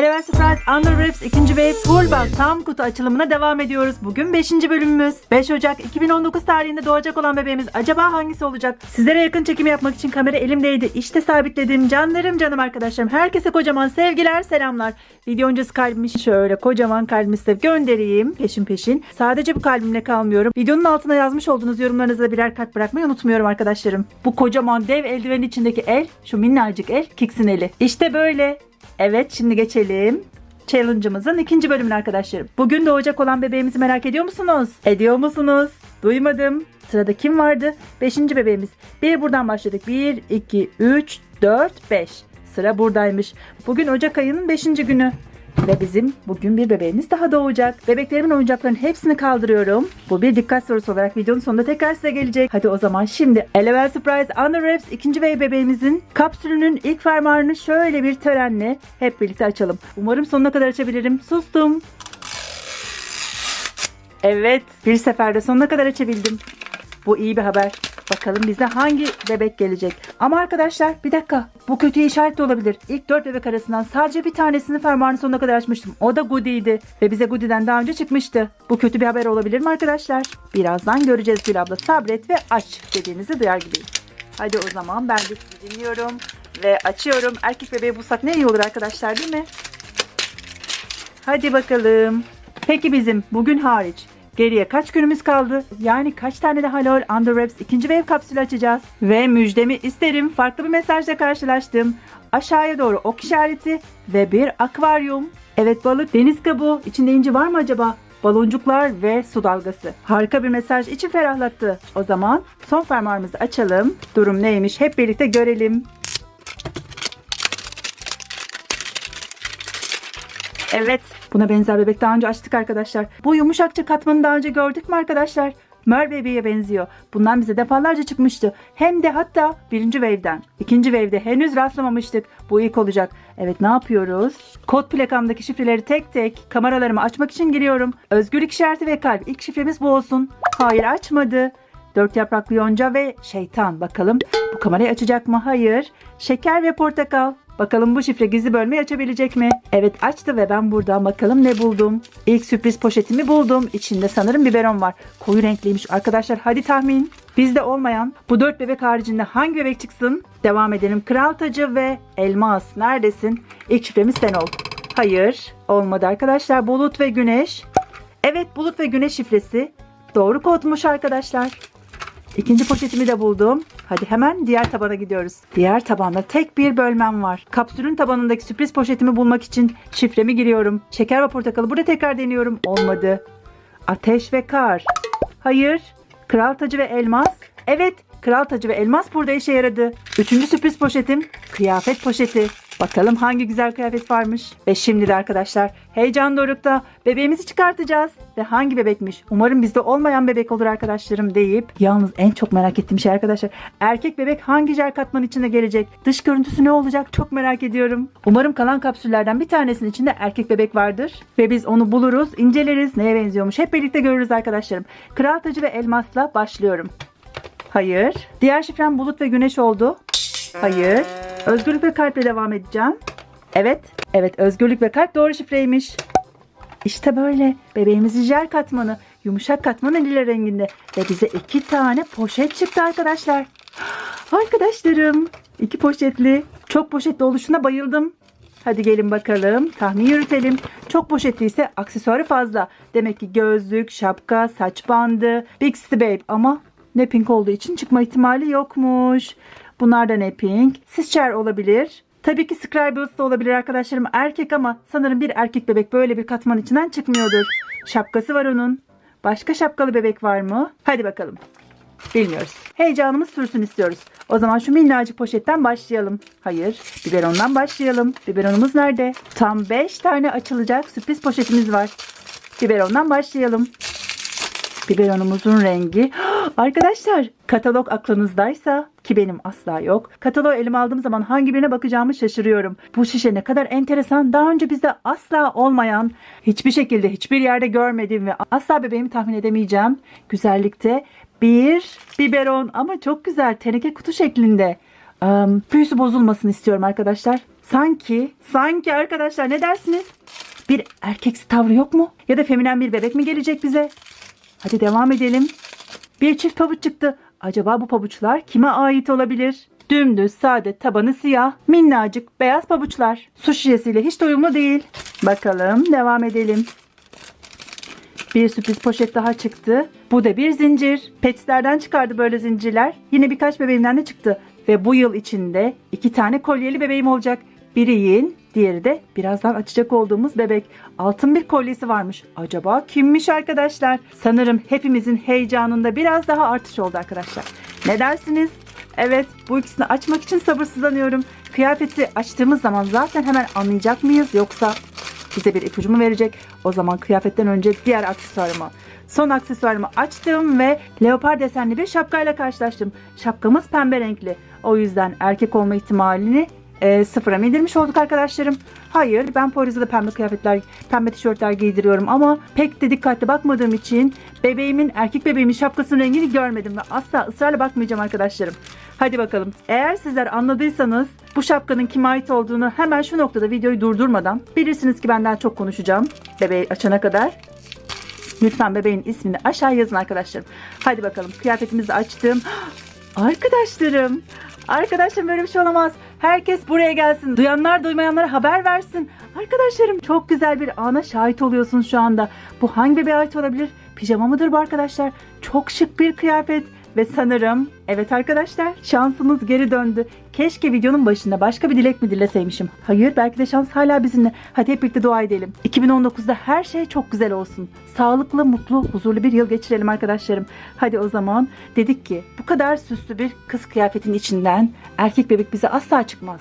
Eleven Surprise Under Wraps 2. Wave Full Box tam kutu açılımına devam ediyoruz. Bugün 5. bölümümüz. 5 Ocak 2019 tarihinde doğacak olan bebeğimiz acaba hangisi olacak? Sizlere yakın çekimi yapmak için kamera elimdeydi. İşte sabitledim. Canlarım canım arkadaşlarım. Herkese kocaman sevgiler selamlar. Video öncesi kalbimi şöyle kocaman kalbimi size göndereyim peşin peşin. Sadece bu kalbimle kalmıyorum. Videonun altına yazmış olduğunuz yorumlarınızda da birer kalp bırakmayı unutmuyorum arkadaşlarım. Bu kocaman dev eldivenin içindeki el, şu minnacık el, Kix'in eli. İşte böyle. Evet şimdi geçelim. Challenge'ımızın ikinci bölümüne arkadaşlarım. Bugün doğacak olan bebeğimizi merak ediyor musunuz? Ediyor musunuz? Duymadım. Sırada kim vardı? Beşinci bebeğimiz. Bir buradan başladık. Bir, iki, üç, dört, beş. Sıra buradaymış. Bugün Ocak ayının beşinci günü. Ve bizim bugün bir bebeğimiz daha doğacak. Bebeklerimin oyuncaklarının hepsini kaldırıyorum. Bu bir dikkat sorusu olarak videonun sonunda tekrar size gelecek. Hadi o zaman şimdi Eleven Surprise Under Wraps ikinci bey bebeğimizin kapsülünün ilk fermuarını şöyle bir törenle hep birlikte açalım. Umarım sonuna kadar açabilirim. Sustum. Evet, bir seferde sonuna kadar açabildim. Bu iyi bir haber. Bakalım bize hangi bebek gelecek. Ama arkadaşlar bir dakika. Bu kötü işaret de olabilir. İlk dört bebek arasından sadece bir tanesini fermuarın sonuna kadar açmıştım. O da Goody'ydi. Ve bize Goody'den daha önce çıkmıştı. Bu kötü bir haber olabilir mi arkadaşlar? Birazdan göreceğiz Gül abla. Sabret ve aç dediğinizi duyar gibiyim. Hadi o zaman ben de sizi dinliyorum. Ve açıyorum. Erkek bebeği bulsak ne iyi olur arkadaşlar değil mi? Hadi bakalım. Peki bizim bugün hariç geriye kaç günümüz kaldı? Yani kaç tane daha LOL Under Wraps ikinci wave kapsülü açacağız? Ve müjdemi isterim farklı bir mesajla karşılaştım. Aşağıya doğru ok işareti ve bir akvaryum. Evet balık deniz kabuğu. İçinde inci var mı acaba? Baloncuklar ve su dalgası. Harika bir mesaj içi ferahlattı. O zaman son fermuarımızı açalım. Durum neymiş hep birlikte görelim. Evet. Buna benzer bebek daha önce açtık arkadaşlar. Bu yumuşakça katmanı daha önce gördük mü arkadaşlar? Mer bebeğe benziyor. Bundan bize defalarca çıkmıştı. Hem de hatta birinci wave'den. İkinci wave'de henüz rastlamamıştık. Bu ilk olacak. Evet ne yapıyoruz? Kod plakamdaki şifreleri tek tek kameralarımı açmak için giriyorum. Özgürlük işareti ve kalp. İlk şifremiz bu olsun. Hayır açmadı. Dört yapraklı yonca ve şeytan. Bakalım bu kamerayı açacak mı? Hayır. Şeker ve portakal. Bakalım bu şifre gizli bölmeyi açabilecek mi? Evet açtı ve ben buradan bakalım ne buldum. İlk sürpriz poşetimi buldum. İçinde sanırım biberon var. Koyu renkliymiş. Arkadaşlar hadi tahmin. Bizde olmayan bu dört bebek haricinde hangi bebek çıksın? Devam edelim. Kral tacı ve elmas. Neredesin? İlk şifremiz sen ol. Hayır. Olmadı arkadaşlar. Bulut ve güneş. Evet bulut ve güneş şifresi. Doğru kodmuş arkadaşlar. İkinci poşetimi de buldum. Hadi hemen diğer tabana gidiyoruz. Diğer tabanda tek bir bölmem var. Kapsülün tabanındaki sürpriz poşetimi bulmak için şifremi giriyorum. Şeker ve portakalı burada tekrar deniyorum. Olmadı. Ateş ve kar. Hayır. Kral tacı ve elmas. Evet. Kral tacı ve elmas burada işe yaradı. Üçüncü sürpriz poşetim kıyafet poşeti. Bakalım hangi güzel kıyafet varmış. Ve şimdi de arkadaşlar heyecan dorukta bebeğimizi çıkartacağız. Ve hangi bebekmiş? Umarım bizde olmayan bebek olur arkadaşlarım deyip yalnız en çok merak ettiğim şey arkadaşlar erkek bebek hangi jel katman içinde gelecek? Dış görüntüsü ne olacak? Çok merak ediyorum. Umarım kalan kapsüllerden bir tanesinin içinde erkek bebek vardır. Ve biz onu buluruz, inceleriz. Neye benziyormuş? Hep birlikte görürüz arkadaşlarım. Kral tacı ve elmasla başlıyorum. Hayır. Diğer şifrem bulut ve güneş oldu. Hayır. Özgürlük ve kalple devam edeceğim. Evet. Evet özgürlük ve kalp doğru şifreymiş. İşte böyle. Bebeğimizin jel katmanı. Yumuşak katmanı lila renginde. Ve bize iki tane poşet çıktı arkadaşlar. Arkadaşlarım. iki poşetli. Çok poşetli oluşuna bayıldım. Hadi gelin bakalım. Tahmin yürütelim. Çok poşetli ise aksesuarı fazla. Demek ki gözlük, şapka, saç bandı, City Babe ama ne pink olduğu için çıkma ihtimali yokmuş. Bunlar da ne pink? Sischer olabilir. Tabii ki Scribbles da olabilir arkadaşlarım. Erkek ama sanırım bir erkek bebek böyle bir katman içinden çıkmıyordur. Şapkası var onun. Başka şapkalı bebek var mı? Hadi bakalım. Bilmiyoruz. Heyecanımız sürsün istiyoruz. O zaman şu minnacık poşetten başlayalım. Hayır, biberondan başlayalım. Biberonumuz nerede? Tam 5 tane açılacak sürpriz poşetimiz var. Biberondan başlayalım. Biberonumuzun rengi. Arkadaşlar katalog aklınızdaysa ki benim asla yok. Kataloğu elime aldığım zaman hangi birine bakacağımı şaşırıyorum. Bu şişe ne kadar enteresan. Daha önce bizde asla olmayan, hiçbir şekilde hiçbir yerde görmediğim ve asla bebeğimi tahmin edemeyeceğim güzellikte bir biberon ama çok güzel teneke kutu şeklinde. Um, büyüsü bozulmasını istiyorum arkadaşlar. Sanki, sanki arkadaşlar ne dersiniz? Bir erkeksi tavrı yok mu? Ya da feminen bir bebek mi gelecek bize? Hadi devam edelim. Bir çift pabuç çıktı. Acaba bu pabuçlar kime ait olabilir? Dümdüz, sade, tabanı siyah, minnacık, beyaz pabuçlar. Su şişesiyle hiç de uyumlu değil. Bakalım, devam edelim. Bir sürpriz poşet daha çıktı. Bu da bir zincir. Petslerden çıkardı böyle zincirler. Yine birkaç bebeğimden de çıktı. Ve bu yıl içinde iki tane kolyeli bebeğim olacak. Biri yin, diğeri de birazdan açacak olduğumuz bebek. Altın bir kolyesi varmış. Acaba kimmiş arkadaşlar? Sanırım hepimizin heyecanında biraz daha artış oldu arkadaşlar. Ne dersiniz? Evet, bu ikisini açmak için sabırsızlanıyorum. Kıyafeti açtığımız zaman zaten hemen anlayacak mıyız yoksa bize bir ipucu mu verecek? O zaman kıyafetten önce diğer aksesuarımı. Son aksesuarımı açtım ve leopar desenli bir şapkayla karşılaştım. Şapkamız pembe renkli. O yüzden erkek olma ihtimalini e, sıfıra mı indirmiş olduk arkadaşlarım? Hayır ben Poyraz'a da pembe kıyafetler, pembe tişörtler giydiriyorum ama pek de dikkatli bakmadığım için bebeğimin, erkek bebeğimin şapkasının rengini görmedim ve asla ısrarla bakmayacağım arkadaşlarım. Hadi bakalım. Eğer sizler anladıysanız bu şapkanın kime ait olduğunu hemen şu noktada videoyu durdurmadan bilirsiniz ki benden çok konuşacağım bebeği açana kadar. Lütfen bebeğin ismini aşağı yazın arkadaşlarım. Hadi bakalım kıyafetimizi açtım. Arkadaşlarım. Arkadaşlarım böyle bir şey olamaz. Herkes buraya gelsin. Duyanlar duymayanlara haber versin. Arkadaşlarım çok güzel bir ana şahit oluyorsunuz şu anda. Bu hangi bebeğe ait olabilir? Pijama mıdır bu arkadaşlar? Çok şık bir kıyafet. Ve sanırım evet arkadaşlar şansımız geri döndü. Keşke videonun başında başka bir dilek mi dileseymişim. Hayır belki de şans hala bizimle. Hadi hep birlikte dua edelim. 2019'da her şey çok güzel olsun. Sağlıklı, mutlu, huzurlu bir yıl geçirelim arkadaşlarım. Hadi o zaman dedik ki bu kadar süslü bir kız kıyafetin içinden erkek bebek bize asla çıkmaz.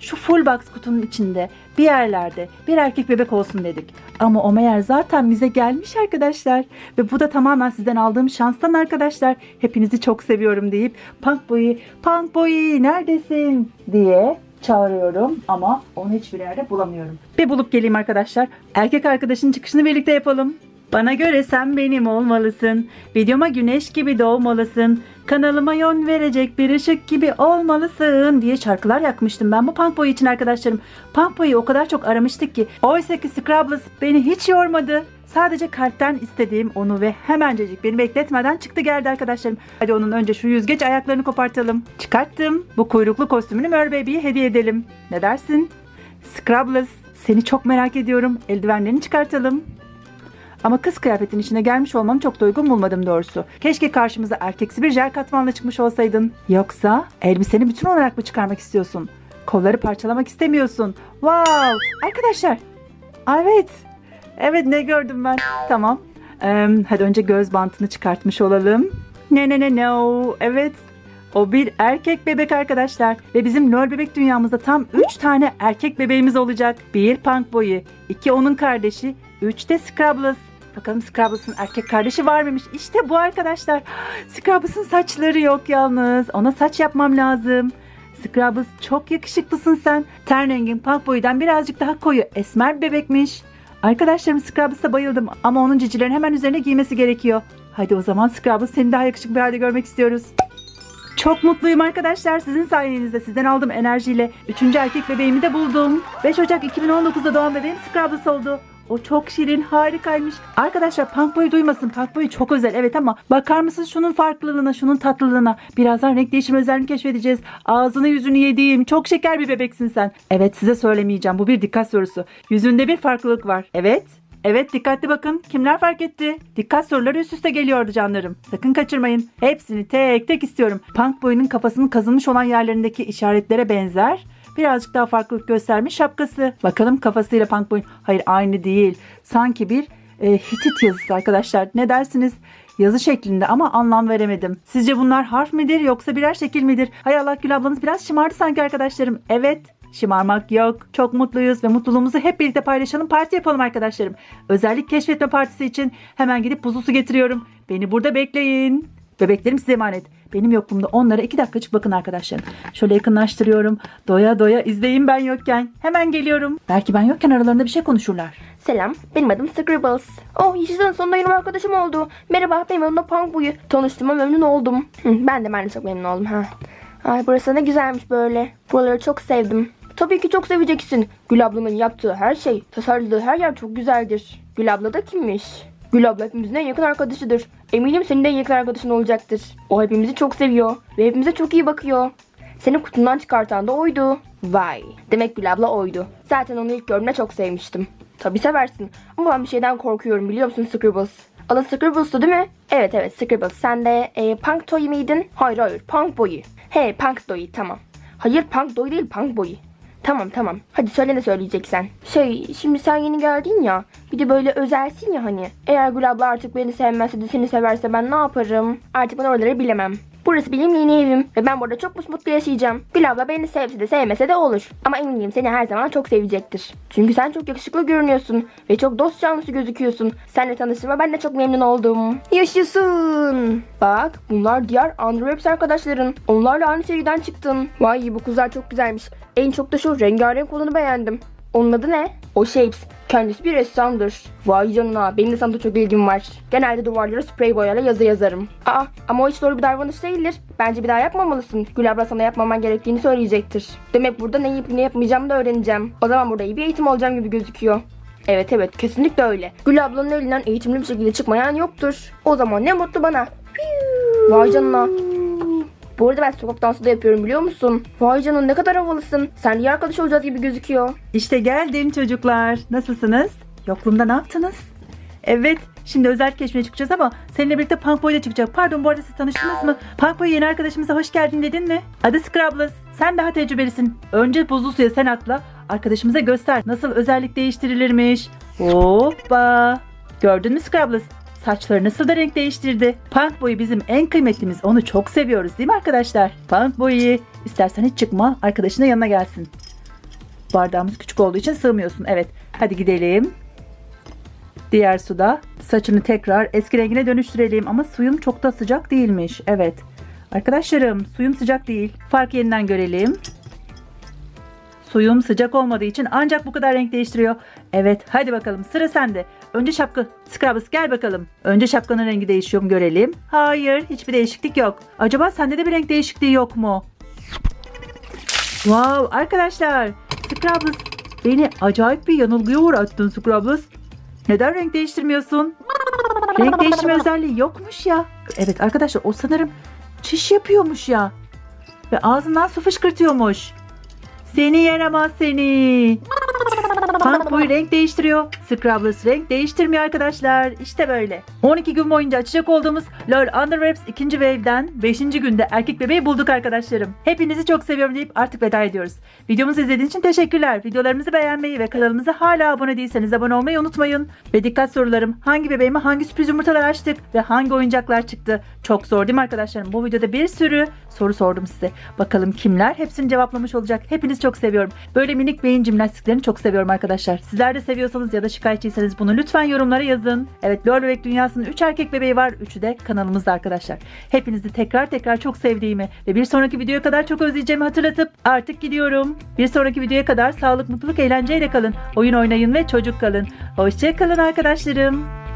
Şu full box kutunun içinde bir yerlerde bir erkek bebek olsun dedik. Ama o meğer zaten bize gelmiş arkadaşlar. Ve bu da tamamen sizden aldığım şanstan arkadaşlar. Hepinizi çok seviyorum deyip Punk Boy'u, Punk Boy neredesin diye çağırıyorum ama onu hiçbir yerde bulamıyorum. Bir bulup geleyim arkadaşlar. Erkek arkadaşın çıkışını birlikte yapalım. Bana göre sen benim olmalısın. Videoma güneş gibi doğmalısın. Kanalıma yön verecek bir ışık gibi olmalısın diye şarkılar yakmıştım ben bu Punk Boy için arkadaşlarım. Punk Boy'u o kadar çok aramıştık ki. Oysa ki Scrubbles beni hiç yormadı. Sadece kalpten istediğim onu ve hemencecik beni bekletmeden çıktı geldi arkadaşlarım. Hadi onun önce şu yüzgeç ayaklarını kopartalım. Çıkarttım. Bu kuyruklu kostümünü Mör hediye edelim. Ne dersin? Scrubbles seni çok merak ediyorum. Eldivenlerini çıkartalım. Ama kız kıyafetin içine gelmiş olmam çok da uygun bulmadım doğrusu. Keşke karşımıza erkeksi bir jel katmanla çıkmış olsaydın. Yoksa elbiseni bütün olarak mı çıkarmak istiyorsun? Kolları parçalamak istemiyorsun. Wow! Arkadaşlar. Evet. Evet ne gördüm ben. Tamam. Ee, hadi önce göz bantını çıkartmış olalım. Ne ne ne no. Evet. O bir erkek bebek arkadaşlar. Ve bizim LOL bebek dünyamızda tam 3 tane erkek bebeğimiz olacak. Bir Punk Boy'u, iki onun kardeşi, 3 de Scrubbles. Bakalım Scrubbles'ın erkek kardeşi var mıymış? İşte bu arkadaşlar. Scrubbles'ın saçları yok yalnız. Ona saç yapmam lazım. Scrubbles çok yakışıklısın sen. Ten rengin Punk Boy'dan birazcık daha koyu. Esmer bebekmiş. Arkadaşlarım Scrubbles'a bayıldım ama onun cicilerini hemen üzerine giymesi gerekiyor. Hadi o zaman Scrubbles seni daha yakışıklı bir halde görmek istiyoruz. Çok mutluyum arkadaşlar. Sizin sayenizde sizden aldığım enerjiyle 3. erkek bebeğimi de buldum. 5 Ocak 2019'da doğan bebeğim Scrubbles oldu. O çok şirin, harikaymış. Arkadaşlar Boy duymasın. Boy çok özel evet ama bakar mısınız şunun farklılığına, şunun tatlılığına. Birazdan renk değişimi özelliğini keşfedeceğiz. Ağzını yüzünü yediğim çok şeker bir bebeksin sen. Evet size söylemeyeceğim. Bu bir dikkat sorusu. Yüzünde bir farklılık var. Evet. Evet dikkatli bakın. Kimler fark etti? Dikkat soruları üst üste geliyordu canlarım. Sakın kaçırmayın. Hepsini tek tek istiyorum. Punk boyunun kafasının kazınmış olan yerlerindeki işaretlere benzer. Birazcık daha farklılık göstermiş şapkası. Bakalım kafasıyla Punk boyun. Hayır aynı değil. Sanki bir e, Hitit yazısı arkadaşlar. Ne dersiniz? Yazı şeklinde ama anlam veremedim. Sizce bunlar harf midir yoksa birer şekil midir? Hay Allah Gül ablanız biraz şımardı sanki arkadaşlarım. Evet Şımarmak yok. Çok mutluyuz ve mutluluğumuzu hep birlikte paylaşalım. Parti yapalım arkadaşlarım. Özellik keşfetme partisi için hemen gidip buzlu su getiriyorum. Beni burada bekleyin. Bebeklerim size emanet. Benim yokluğumda onlara iki dakikacık bakın arkadaşlarım. Şöyle yakınlaştırıyorum. Doya doya izleyin ben yokken. Hemen geliyorum. Belki ben yokken aralarında bir şey konuşurlar. Selam, benim adım Scribbles. Oh, Yeşil'in sonunda yeni arkadaşım oldu. Merhaba, benim adım da Punk. Tanıştığıma memnun oldum. Ben de ben de çok memnun oldum. ha. Ay burası ne güzelmiş böyle. Buraları çok sevdim. Tabii ki çok seveceksin. Gül ablanın yaptığı her şey, tasarladığı her yer çok güzeldir. Gül abla da kimmiş? Gül abla hepimizin en yakın arkadaşıdır. Eminim senin de en yakın arkadaşın olacaktır. O hepimizi çok seviyor ve hepimize çok iyi bakıyor. Seni kutundan çıkartan da oydu. Vay. Demek Gül abla oydu. Zaten onu ilk gördüğümde çok sevmiştim. Tabii seversin. Ama ben bir şeyden korkuyorum biliyor musun Scribbles? Adın Scribbles'tu değil mi? Evet evet Scribbles. Sen de e, Punk Toy miydin? Hayır hayır Punk Boy'u. He Punk Toy tamam. Hayır Punk Toy değil Punk Boy'u. Tamam tamam. Hadi söyle ne söyleyeceksen. Şey şimdi sen yeni geldin ya. Bir de böyle özelsin ya hani. Eğer Gül abla artık beni sevmezse de seni severse ben ne yaparım? Artık ben oraları bilemem. Burası benim yeni evim ve ben burada çok mutlu yaşayacağım. Gül abla beni sevse de sevmese de olur. Ama eminim seni her zaman çok sevecektir. Çünkü sen çok yakışıklı görünüyorsun ve çok dost canlısı gözüküyorsun. Seninle tanıştığıma ben de çok memnun oldum. Yaşasın. Bak bunlar diğer Underwebs arkadaşların. Onlarla aynı seriden çıktın. Vay bu kızlar çok güzelmiş. En çok da şu rengarenk olanı beğendim. Onun adı ne? O Shapes. Kendisi bir ressamdır. Vay canına benim de sanata çok ilgim var. Genelde duvarlara sprey boyayla yazı yazarım. Aa ama o hiç doğru bir davranış değildir. Bence bir daha yapmamalısın. Gül abla sana yapmaman gerektiğini söyleyecektir. Demek burada ne yapıp ne yapmayacağımı da öğreneceğim. O zaman burada iyi bir eğitim alacağım gibi gözüküyor. Evet evet kesinlikle öyle. Gül ablanın elinden eğitimli bir şekilde çıkmayan yoktur. O zaman ne mutlu bana. Vay canına. Bu arada ben sokak dansı da yapıyorum biliyor musun? Vay canına ne kadar havalısın. Sen iyi arkadaş olacağız gibi gözüküyor. İşte geldim çocuklar. Nasılsınız? Yokluğumda ne yaptınız? Evet. Şimdi özel keşfine çıkacağız ama seninle birlikte Punk Boy da çıkacak. Pardon bu arada siz tanıştınız mı? Punk Boy yeni arkadaşımıza hoş geldin dedin mi? Adı Scrubbles. Sen daha tecrübelisin. Önce buzlu suya sen atla. Arkadaşımıza göster nasıl özellik değiştirilirmiş. Hoppa. Gördün mü Scrubbles? Saçları nasıl da renk değiştirdi. Punk Boy bizim en kıymetlimiz. Onu çok seviyoruz değil mi arkadaşlar? Punk Boy'u istersen hiç çıkma. Arkadaşına yanına gelsin. Bardağımız küçük olduğu için sığmıyorsun. Evet. Hadi gidelim. Diğer suda saçını tekrar eski rengine dönüştürelim. Ama suyum çok da sıcak değilmiş. Evet. Arkadaşlarım suyum sıcak değil. Fark yeniden görelim. Suyum sıcak olmadığı için ancak bu kadar renk değiştiriyor. Evet hadi bakalım sıra sende. Önce şapka. Scrubbles gel bakalım. Önce şapkanın rengi değişiyor mu görelim. Hayır hiçbir değişiklik yok. Acaba sende de bir renk değişikliği yok mu? Wow arkadaşlar. Scrubbles beni acayip bir yanılgıya uğrattın Scrubbles. Neden renk değiştirmiyorsun? renk değiştirme özelliği yokmuş ya. Evet arkadaşlar o sanırım çiş yapıyormuş ya. Ve ağzından su fışkırtıyormuş. Seni yaramaz seni. Punk boy renk değiştiriyor. Scrubbles renk değiştirmiyor arkadaşlar. İşte böyle. 12 gün boyunca açacak olduğumuz LOL Underwebs 2. Wave'den 5. günde erkek bebeği bulduk arkadaşlarım. Hepinizi çok seviyorum deyip artık veda ediyoruz. Videomuzu izlediğiniz için teşekkürler. Videolarımızı beğenmeyi ve kanalımıza hala abone değilseniz abone olmayı unutmayın. Ve dikkat sorularım. Hangi bebeğime hangi sürpriz yumurtalar açtık ve hangi oyuncaklar çıktı? Çok zor değil mi arkadaşlarım? Bu videoda bir sürü soru sordum size. Bakalım kimler? Hepsini cevaplamış olacak. Hepinizi çok seviyorum. Böyle minik beyin jimnastiklerini çok seviyorum arkadaşlar. Sizler de seviyorsanız ya da şikayetçiyseniz bunu lütfen yorumlara yazın. Evet Lol Bebek Dünyası'nın 3 erkek bebeği var. 3'ü de kanalımızda arkadaşlar. Hepinizi tekrar tekrar çok sevdiğimi ve bir sonraki videoya kadar çok özleyeceğimi hatırlatıp artık gidiyorum. Bir sonraki videoya kadar sağlık, mutluluk, eğlenceyle kalın. Oyun oynayın ve çocuk kalın. Hoşçakalın arkadaşlarım.